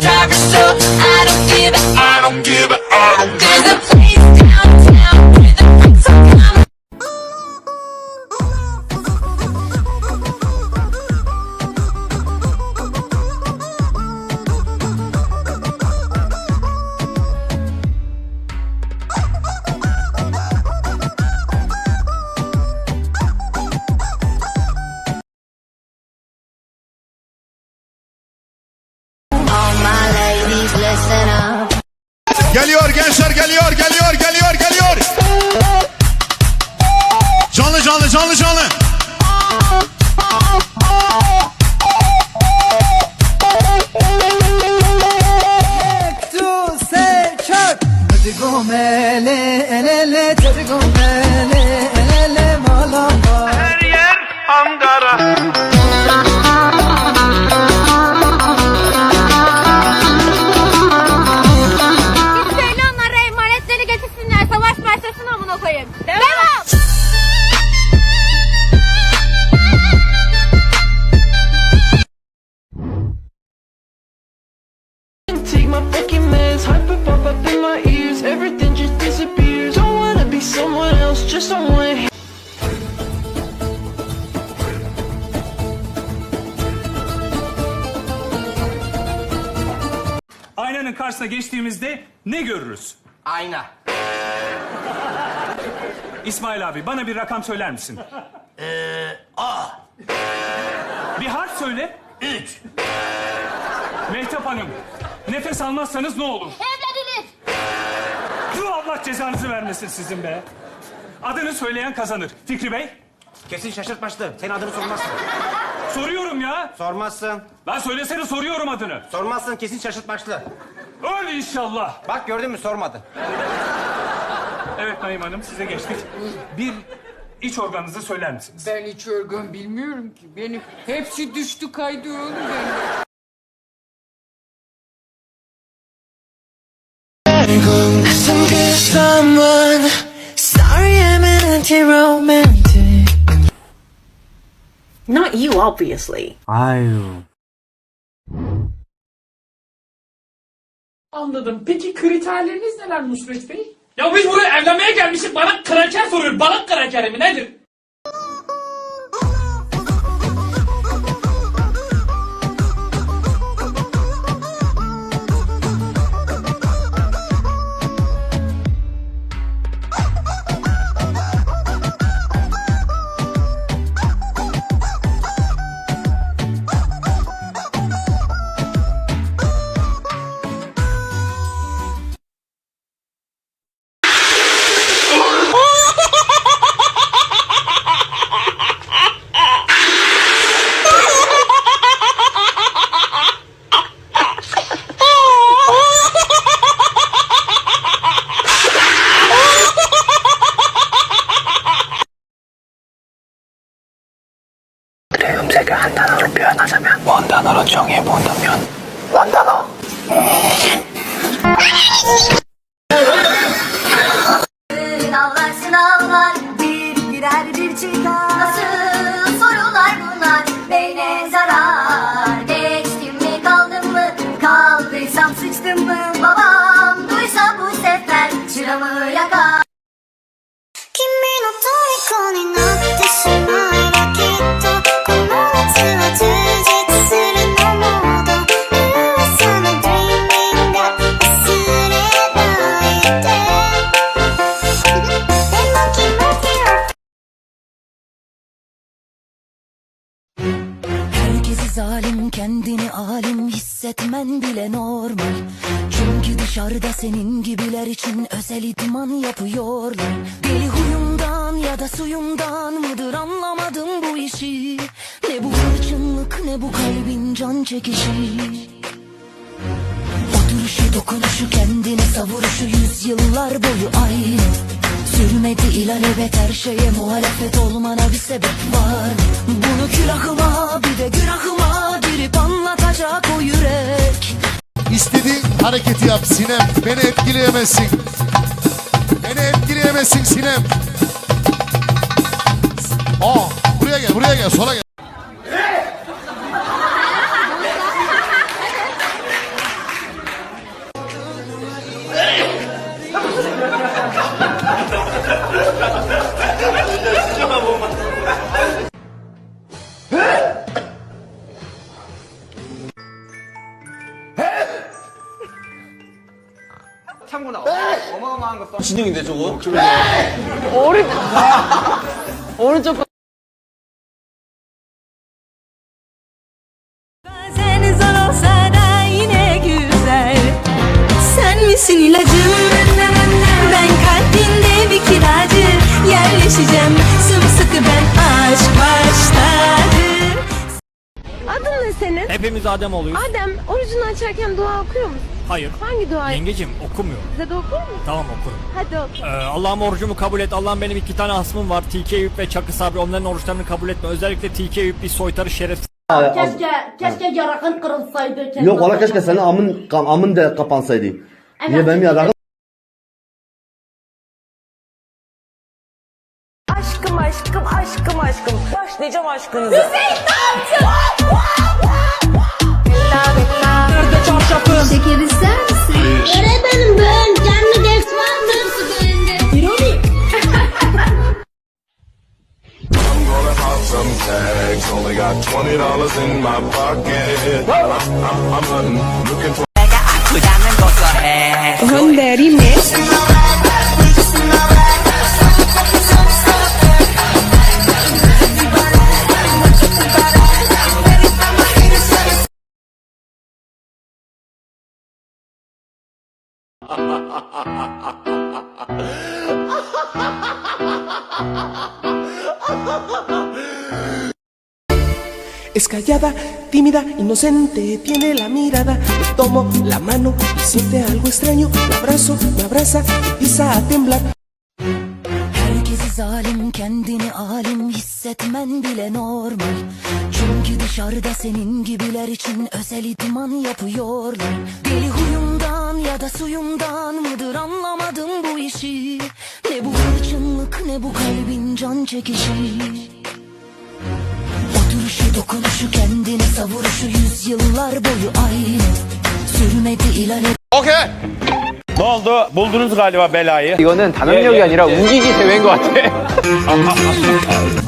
driver, so I don't give it. I don't give it. I don't give. A York. Else, just someone. Aynanın karşısına geçtiğimizde ne görürüz? Ayna. İsmail abi bana bir rakam söyler misin? Ee, A. Bir harf söyle. Üç. Mehtap Hanım, nefes almazsanız ne olur? Evlenilir. Tüh Allah cezanızı vermesin sizin be. Adını söyleyen kazanır. Fikri Bey, Kesin şaşırtmaçlı. Senin adını sormazsın. soruyorum ya. Sormazsın. Ben söylesene soruyorum adını. Sormazsın kesin şaşırtmaçlı. Öl inşallah. Bak gördün mü sormadı. Evet Naim Hanım, size geçtik. Bir iç organınızı söyler misiniz? Ben hiç organ bilmiyorum ki. Benim hepsi düştü kaydı oğlum benim. Someone Sorry I'm an anti-romantic Not you, obviously. Anladım. Peki kriterleriniz neler Nusret Bey? Ya biz buraya evlenmeye gelmişiz. Bana kraker soruyor. Balık krakeri mi nedir? Sınavlar bir birer bir çıkar hissetmen bile normal. Çünkü dışarıda senin gibiler için özel idman yapıyorlar. Deli huyumdan ya da suyumdan mıdır anlamadım bu işi. Ne bu hırçınlık ne bu kalbin can çekişi. Oturuşu dokunuşu kendine savuruşu yüzyıllar boyu aynı. Sürmedi ilelebet her şeye muhalefet olmana bir sebep var. Bunu külahıma hareketi yap Sinem. Beni etkileyemezsin. Beni etkileyemezsin Sinem. Aa, buraya gel, buraya gel, sola gel. 어마어마한 거 써. 진영인데 저거? Bazen zor olsa da yine güzel Sen misin ilacım Ben kalbinde bir kiracı Yerleşeceğim sımsıkı ben aşk başladı Adın ne senin? Hepimiz Adem oluyoruz. Adem, orucunu açarken dua okuyor musun? Hayır. Hangi duayı? Yengecim okumuyor. Bize de okur musun? Tamam okurum. Hadi oku. Ee, Allah'ım orucumu kabul et. Allah'ım benim iki tane hasmım var. TK Eyüp ve Çakı Sabri. Onların oruçlarını kabul etme. Özellikle TK Eyüp bir soytarı şerefsiz. Keşke, keşke yarakın kırılsaydı. Yok valla keşke senin amın, amın da kapansaydı. Niye benim yararım? Aşkım aşkım aşkım aşkım Başlayacağım aşkınıza Şeker ister misin? Öğretmenim ben canlı ders. I'm gonna pop some tags. Only got twenty dollars in my pocket. I'm, I'm, I'm hunting, looking for. Es callada, tímida, inocente, tiene la mirada. Le tomo la mano y siente algo extraño. La abrazo, me abraza, empieza a temblar. Zalim kendini alim hissetmen bile normal. Çünkü dışarıda senin gibiler için özel idman yapıyorlar. Deli huyumdan ya da suyumdan mıdır anlamadım bu işi. Ne bu hırçınlık ne bu kalbin can çekişi. Oturuşu dokunuşu kendini savuruşu yüzyıllar boyu aynı. Sürmedi ilan Okey. Ne oldu? Buldunuz galiba belayı. 이거는 단합력이 아니라 우기기 대회인 것 같아.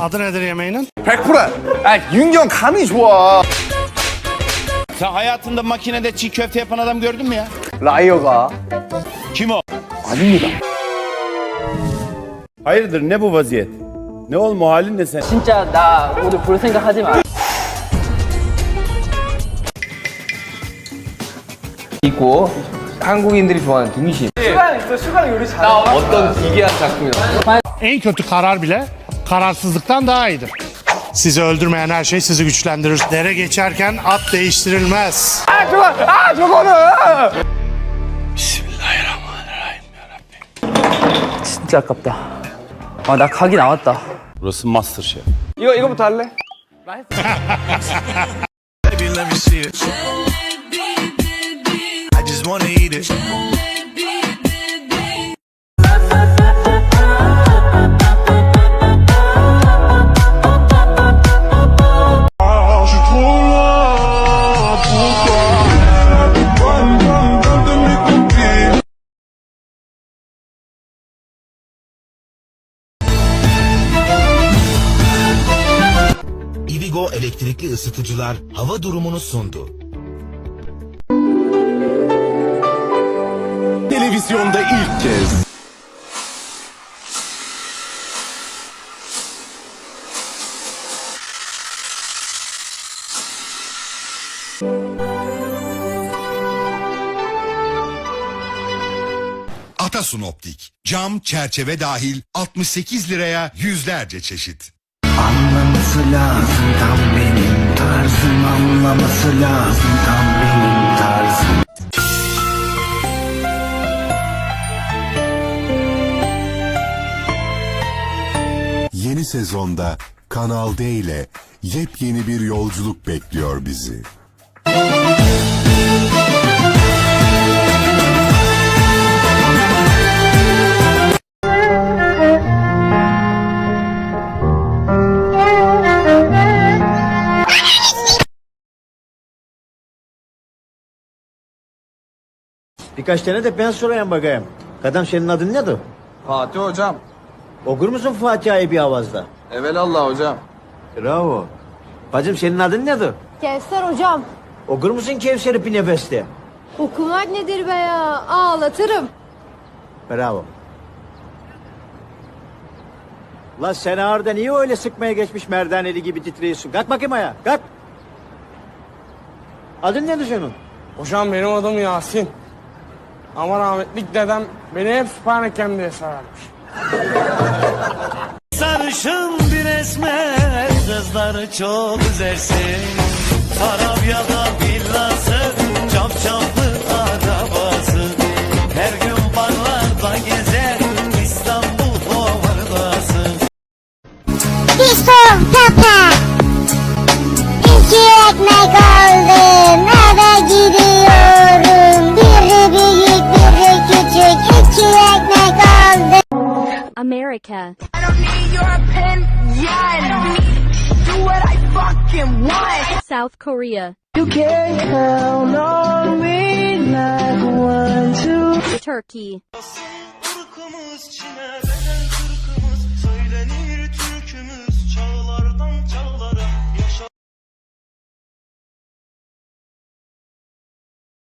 Adı nedir yemeğinin? 100%. 아, 윤경 감이 좋아. Sen hayatında makinede çiğ köfte yapan adam gördün mü ya? 라이어가. Kim o? 아닙니다. Hayırdır ne bu vaziyet? Ne olma halin ne sen? 진짜 나 오늘 볼 생각 하지 마. 있고 한국인들이 좋아하는 등심. 수강 있어, 수강 요리 잘해. 어떤 기괴한 작품이야. En kötü karar bile kararsızlıktan daha iyidir. Sizi öldürmeyen her şey sizi güçlendirir. Dere geçerken at değiştirilmez. 아, 저거, 아, 저거는. 진짜 아깝다. 아, 나 각이 나왔다. Burası Masterchef. 이거, 이거부터 할래? Just wanna eat it. Ivigo elektrikli ısıtıcılar hava durumunu sundu. Televizyonda ilk kez. Atasun Optik. Cam, çerçeve dahil 68 liraya yüzlerce çeşit. Anlaması lazım tam benim tarzım. Anlaması lazım tam benim tarzım. Yeni sezonda Kanal D ile yepyeni bir yolculuk bekliyor bizi. Birkaç tane de ben sorayım bakayım. Kadam senin adın nedir? Fatih hocam. Okur musun Fatiha'yı bir avazda? Evelallah hocam. Bravo. Bacım senin adın nedir? Kevser hocam. Okur musun Kevser'i bir nefeste? Okumak nedir be ya? Ağlatırım. Bravo. La sen ağırda niye öyle sıkmaya geçmiş merdaneli gibi titriyorsun? Kalk bakayım ayağa. Kalk. Adın nedir senin? Hocam benim adım Yasin. Ama rahmetlik dedem beni hep Sübhanekem diye severmiş. Sarışın bir esmer kızları çok üzersin. Arabya'da villası, çapçaplı arabası. America. I don't need your opinion. I need, do what I fucking want. South Korea. You can't count on me like one, two. Turkey.